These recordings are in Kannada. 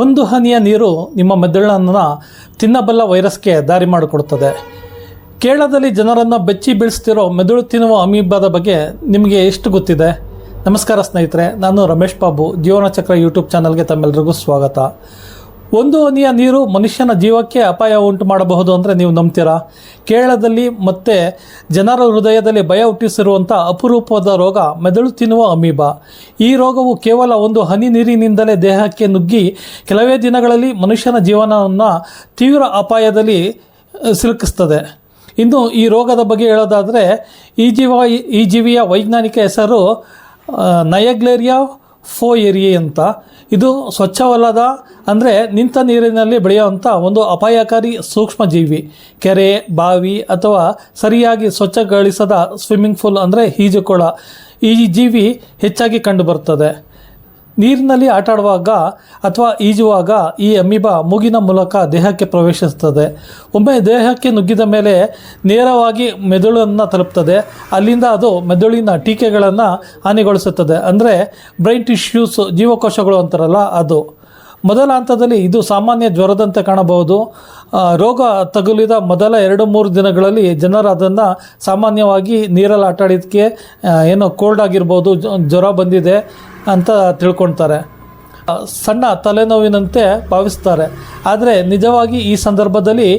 ಒಂದು ಹನಿಯ ನೀರು ನಿಮ್ಮ ಮೆದುಳನ್ನು ತಿನ್ನಬಲ್ಲ ವೈರಸ್ಗೆ ದಾರಿ ಮಾಡಿಕೊಡುತ್ತದೆ. ಕೇರಳದಲ್ಲಿ ಜನರನ್ನು ಬೆಚ್ಚಿ ಬೀಳಿಸ್ತಿರೋ ಮೆದುಳು ತಿನ್ನುವ ಅಮೀಬಾದ ಬಗ್ಗೆ ನಿಮಗೆ ಎಷ್ಟು ಗೊತ್ತಿದೆ? ನಮಸ್ಕಾರ ಸ್ನೇಹಿತರೆ, ನಾನು ರಮೇಶ್ ಬಾಬು ಜೀವನ ಚಕ್ರ ಯೂಟ್ಯೂಬ್ ಚಾನಲ್ಗೆ ತಮ್ಮೆಲ್ಲರಿಗೂ ಸ್ವಾಗತ. ಒಂದು ಹನಿಯ ನೀರು ಮನುಷ್ಯನ ಜೀವಕ್ಕೆ ಅಪಾಯ ಉಂಟು ಮಾಡಬಹುದು ಅಂದರೆ ನೀವು ನಂಬ್ತೀರಾ? ಕೇರಳದಲ್ಲಿ ಮತ್ತೆ ಜನರ ಹೃದಯದಲ್ಲಿ ಭಯ ಹುಟ್ಟಿಸಿರುವಂಥ ಅಪರೂಪದ ರೋಗ ಮೆದುಳು ತಿನ್ನುವ ಅಮೀಬಾ. ಈ ರೋಗವು ಕೇವಲ ಒಂದು ಹನಿ ನೀರಿನಿಂದಲೇ ದೇಹಕ್ಕೆ ನುಗ್ಗಿ ಕೆಲವೇ ದಿನಗಳಲ್ಲಿ ಮನುಷ್ಯನ ಜೀವನವನ್ನು ತೀವ್ರ ಅಪಾಯದಲ್ಲಿ ಸಿಲುಕಿಸ್ತದೆ. ಇನ್ನು ಈ ರೋಗದ ಬಗ್ಗೆ ಹೇಳೋದಾದರೆ, ಈ ಜೀವ, ಈ ಜೀವಿಯ ವೈಜ್ಞಾನಿಕ ಹೆಸರು ನಯಗ್ಲೇರಿಯಾ ಫೋಯೆರಿ ಅಂತ. ಇದು ಸ್ವಚ್ಛವಲ್ಲದ ಅಂದರೆ ನಿಂತ ನೀರಿನಲ್ಲಿ ಬೆಳೆಯುವಂಥ ಒಂದು ಅಪಾಯಕಾರಿ ಸೂಕ್ಷ್ಮಜೀವಿ. ಕೆರೆ, ಬಾವಿ ಅಥವಾ ಸರಿಯಾಗಿ ಸ್ವಚ್ಛಗೊಳಿಸದ ಸ್ವಿಮ್ಮಿಂಗ್ ಫೂಲ್ ಅಂದರೆ ಈಜುಕೊಳ ಈ ಜೀವಿ ಹೆಚ್ಚಾಗಿ ಕಂಡುಬರುತ್ತದೆ ನೀರಿನಲ್ಲಿ ಆಟಾಡುವಾಗ ಅಥವಾ ಈಜುವಾಗ ಈ ಅಮೀಬಾ ಮೂಗಿನ ಮೂಲಕ ದೇಹಕ್ಕೆ ಪ್ರವೇಶಿಸುತ್ತದೆ. ಒಮ್ಮೆ ದೇಹಕ್ಕೆ ನುಗ್ಗಿದ ಮೇಲೆ ನೇರವಾಗಿ ಮೆದುಳನ್ನು ತಲುಪ್ತದೆ. ಅಲ್ಲಿಂದ ಅದು ಮೆದುಳಿನ ಟೀಕೆಗಳನ್ನು ಹಾನಿಗೊಳಿಸುತ್ತದೆ. ಅಂದರೆ ಬ್ರೈನ್ ಟಿಶ್ಯೂಸ್ ಜೀವಕೋಶಗಳು ಅಂತಾರಲ್ಲ ಅದು. ಮೊದಲ ಹಂತದಲ್ಲಿ ಇದು ಸಾಮಾನ್ಯ ಜ್ವರದಂತೆ ಕಾಣಬಹುದು. ರೋಗ ತಗುಲಿದ ಮೊದಲ ಎರಡು ಮೂರು ದಿನಗಳಲ್ಲಿ ಜನರು ಅದನ್ನು ಸಾಮಾನ್ಯವಾಗಿ ನೀರಲ್ಲಿ ಆಟಾಡಿದ್ದಕ್ಕೆ ಏನೋ ಕೋಲ್ಡ್ ಆಗಿರ್ಬೋದು ಜ್ವರ ಬಂದಿದೆ. ಅಂತ ತಿಳ್ಕೊಳ್ತಾರೆ. ಸಣ್ಣ ತಲೆನೋವಿನಂತೆ ಭಾವಿಸ್ತಾರೆ. ಆದರೆ ನಿಜವಾಗಿ ಈ ಸಂದರ್ಭದಲ್ಲಿ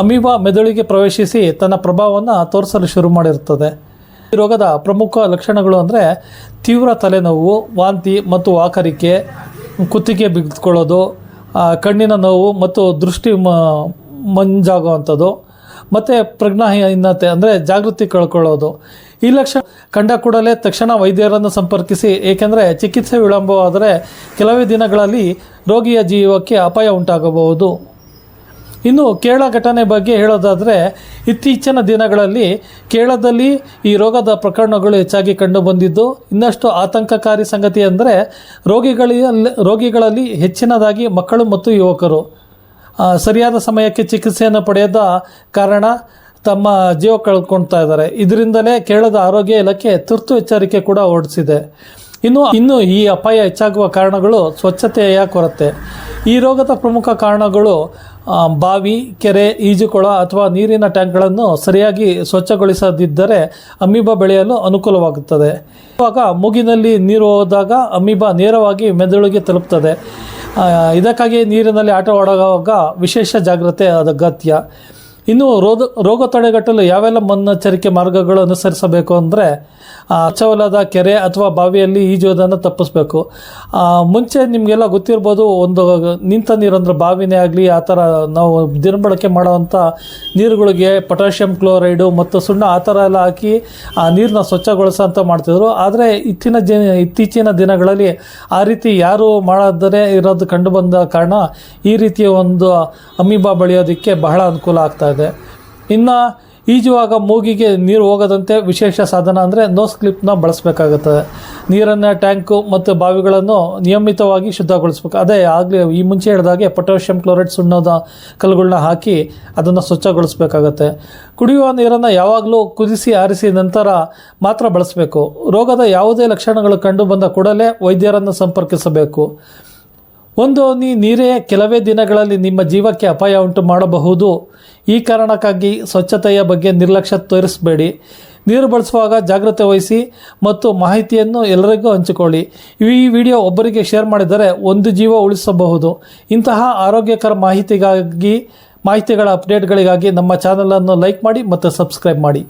ಅಮೀಬಾ ಮೆದುಳಿಗೆ ಪ್ರವೇಶಿಸಿ ತನ್ನ ಪ್ರಭಾವವನ್ನು ತೋರಿಸಲು ಶುರು ಮಾಡಿರುತ್ತದೆ ಈ ರೋಗದ ಪ್ರಮುಖ ಲಕ್ಷಣಗಳು ಅಂದರೆ ತೀವ್ರ ತಲೆನೋವು, ವಾಂತಿ ಮತ್ತು ವಾಕರಿಕೆ ಕುತ್ತಿಗೆ ಬಿಗಿದುಕೊಳ್ಳೋದು ಕಣ್ಣಿನ ನೋವು ಮತ್ತು ದೃಷ್ಟಿ ಮಂಜಾಗುವಂಥದ್ದು. ಮತ್ತು ಪ್ರಜ್ಞಾಹೀನತೆ ಅಂದರೆ ಜಾಗೃತಿ ಕಳ್ಕೊಳ್ಳೋದು. ಈ ಲಕ್ಷಣ ಕಂಡ ಕೂಡಲೇ ತಕ್ಷಣ ವೈದ್ಯರನ್ನು ಸಂಪರ್ಕಿಸಿ, ಏಕೆಂದರೆ ಚಿಕಿತ್ಸೆ ವಿಳಂಬವಾದರೆ ಕೆಲವೇ ದಿನಗಳಲ್ಲಿ ರೋಗಿಯ ಜೀವಕ್ಕೆ ಅಪಾಯ ಉಂಟಾಗಬಹುದು. ಇನ್ನು ಕೇರಳ ಘಟನೆ ಬಗ್ಗೆ ಹೇಳೋದಾದರೆ, ಇತ್ತೀಚಿನ ದಿನಗಳಲ್ಲಿ ಕೇರಳದಲ್ಲಿ ಈ ರೋಗದ ಪ್ರಕರಣಗಳು ಹೆಚ್ಚಾಗಿ ಕಂಡುಬಂದಿದ್ದು ಇನ್ನಷ್ಟು ಆತಂಕಕಾರಿ ಸಂಗತಿ ಅಂದರೆ ರೋಗಿಗಳಲ್ಲಿ ರೋಗಿಗಳಲ್ಲಿ ಹೆಚ್ಚಿನದಾಗಿ ಮಕ್ಕಳು ಮತ್ತು ಯುವಕರು. ಸರಿಯಾದ ಸಮಯಕ್ಕೆ ಚಿಕಿತ್ಸೆಯನ್ನು ಪಡೆಯದ ಕಾರಣ ತಮ್ಮ ಜೀವ ಕಳ್ಕೊಳ್ತಾ ಇದ್ದಾರೆ. ಇದರಿಂದಲೇ ಕೇರಳದ ಆರೋಗ್ಯ ಇಲಾಖೆ ತುರ್ತು ಎಚ್ಚರಿಕೆ ಕೂಡ ಹೊರಡಿಸಿದೆ. ಇನ್ನು ಇನ್ನು ಈ ಅಪಾಯ ಹೆಚ್ಚಾಗುವ ಕಾರಣಗಳು ಸ್ವಚ್ಛತೆಯ ಕೊರತೆ. ಈ ರೋಗದ ಪ್ರಮುಖ ಕಾರಣಗಳು ಬಾವಿ, ಕೆರೆ, ಈಜುಕೊಳ ಅಥವಾ ನೀರಿನ ಟ್ಯಾಂಕ್ಗಳನ್ನು ಸರಿಯಾಗಿ ಸ್ವಚ್ಛಗೊಳಿಸದಿದ್ದರೆ ಅಮೀಬಾ ಬೆಳೆಯಲು ಅನುಕೂಲವಾಗುತ್ತದೆ. ಇವಾಗ ಮೂಗಿನಲ್ಲಿ ನೀರು ಹೋದಾಗ ಅಮೀಬಾ ನೇರವಾಗಿ ಮೆದುಳಿಗೆ ತಲುಪ್ತದೆ. ಇದಕ್ಕಾಗಿ ನೀರಿನಲ್ಲಿ ಆಟವಾಡುವಾಗ ವಿಶೇಷ ಜಾಗ್ರತೆ ಅಗತ್ಯ. ಇನ್ನು ರೋಗ ರೋಗ ತಡೆಗಟ್ಟಲು ಯಾವೆಲ್ಲ ಮುನ್ನೆಚ್ಚರಿಕೆ ಮಾರ್ಗಗಳು ಅನುಸರಿಸಬೇಕು ಅಂದರೆ ಅಚ್ಚವಲ್ಲದ ಕೆರೆ ಅಥವಾ ಬಾವಿಯಲ್ಲಿ ಈಜುವುದನ್ನು ತಪ್ಪಿಸ್ಬೇಕು. ಮುಂಚೆ ನಿಮಗೆಲ್ಲ ಗೊತ್ತಿರ್ಬೋದು, ಒಂದು ನಿಂತ ನೀರು ಅಂದರೆ ಬಾವಿನೇ ಆಗಲಿ, ಆ ಥರ ನಾವು ದಿನಬಳಕೆ ಮಾಡೋವಂಥ ನೀರುಗಳಿಗೆ ಪೊಟ್ಯಾಷಿಯಂ ಕ್ಲೋರೈಡು ಮತ್ತು ಸುಣ್ಣ ಆ ಥರ ಎಲ್ಲ ಹಾಕಿ, ಆ ನೀರನ್ನ ಸ್ವಚ್ಛಗೊಳಿಸೋ ಅಂತ ಮಾಡ್ತಿದ್ರು. ಆದರೆ ಇತ್ತಿನ ದಿನ ಇತ್ತೀಚಿನ ದಿನಗಳಲ್ಲಿ ಆ ರೀತಿ ಯಾರು ಮಾಡದರೆ ಇರೋದು ಕಂಡು ಬಂದ ಕಾರಣ ಈ ರೀತಿಯ ಒಂದು ಅಮೀಬಾ ಬೆಳೆಯೋದಕ್ಕೆ ಬಹಳ ಅನುಕೂಲ ಆಗ್ತಾ ಇದೆ. ಇನ್ನು ಈಜುವಾಗ ಮೂಗಿಗೆ ನೀರು ಹೋಗದಂತೆ ವಿಶೇಷ ಸಾಧನ ಅಂದರೆ ನೋಸ್ ಕ್ಲಿಪ್ನ ಬಳಸಬೇಕಾಗುತ್ತದೆ ನೀರನ್ನು ಟ್ಯಾಂಕು ಮತ್ತು ಬಾವಿಗಳನ್ನು ನಿಯಮಿತವಾಗಿ ಶುದ್ಧಗೊಳಿಸ್ಬೇಕು. ಅದೇ ಆಗಲೇ ಈ ಮುಂಚೆ ಹೇಳಿದಾಗೆ ಪೊಟ್ಯಾಷಿಯಂ ಕ್ಲೋರೈಡ್ ಸುಣ್ಣದ ಕಲ್ಲುಗಳನ್ನ ಹಾಕಿ ಅದನ್ನು ಸ್ವಚ್ಛಗೊಳಿಸಬೇಕಾಗತ್ತೆ. ಕುಡಿಯುವ ನೀರನ್ನು ಯಾವಾಗಲೂ ಕುದಿಸಿ ಆರಿಸಿ ನಂತರ ಮಾತ್ರ ಬಳಸಬೇಕು. ರೋಗದ ಯಾವುದೇ ಲಕ್ಷಣಗಳು ಕಂಡು ಬಂದ ಕೂಡಲೇ ವೈದ್ಯರನ್ನು ಸಂಪರ್ಕಿಸಬೇಕು. ಒಂದು ನೀ ನೀರೇ ಕೆಲವೇ ದಿನಗಳಲ್ಲಿ ನಿಮ್ಮ ಜೀವಕ್ಕೆ ಅಪಾಯ ಉಂಟು ಮಾಡಬಹುದು. ಈ ಕಾರಣಕ್ಕಾಗಿ ಸ್ವಚ್ಛತೆಯ ಬಗ್ಗೆ ನಿರ್ಲಕ್ಷ್ಯ ತೋರಿಸಬೇಡಿ. ನೀರು ಬಳಸುವಾಗ ಜಾಗ್ರತೆ ವಹಿಸಿ ಮತ್ತು ಮಾಹಿತಿಯನ್ನು ಎಲ್ಲರಿಗೂ ಹಂಚಿಕೊಳ್ಳಿ. ಈ ವಿಡಿಯೋ ಒಬ್ಬರಿಗೆ ಶೇರ್ ಮಾಡಿದರೆ ಒಂದು ಜೀವ ಉಳಿಸಬಹುದು. ಇಂತಹ ಆರೋಗ್ಯಕರ ಮಾಹಿತಿಗಾಗಿ, ಮಾಹಿತಿಗಳ ಅಪ್ಡೇಟ್ಗಳಿಗಾಗಿ ನಮ್ಮ ಚಾನಲನ್ನು ಲೈಕ್ ಮಾಡಿ ಮತ್ತು ಸಬ್ಸ್ಕ್ರೈಬ್ ಮಾಡಿ.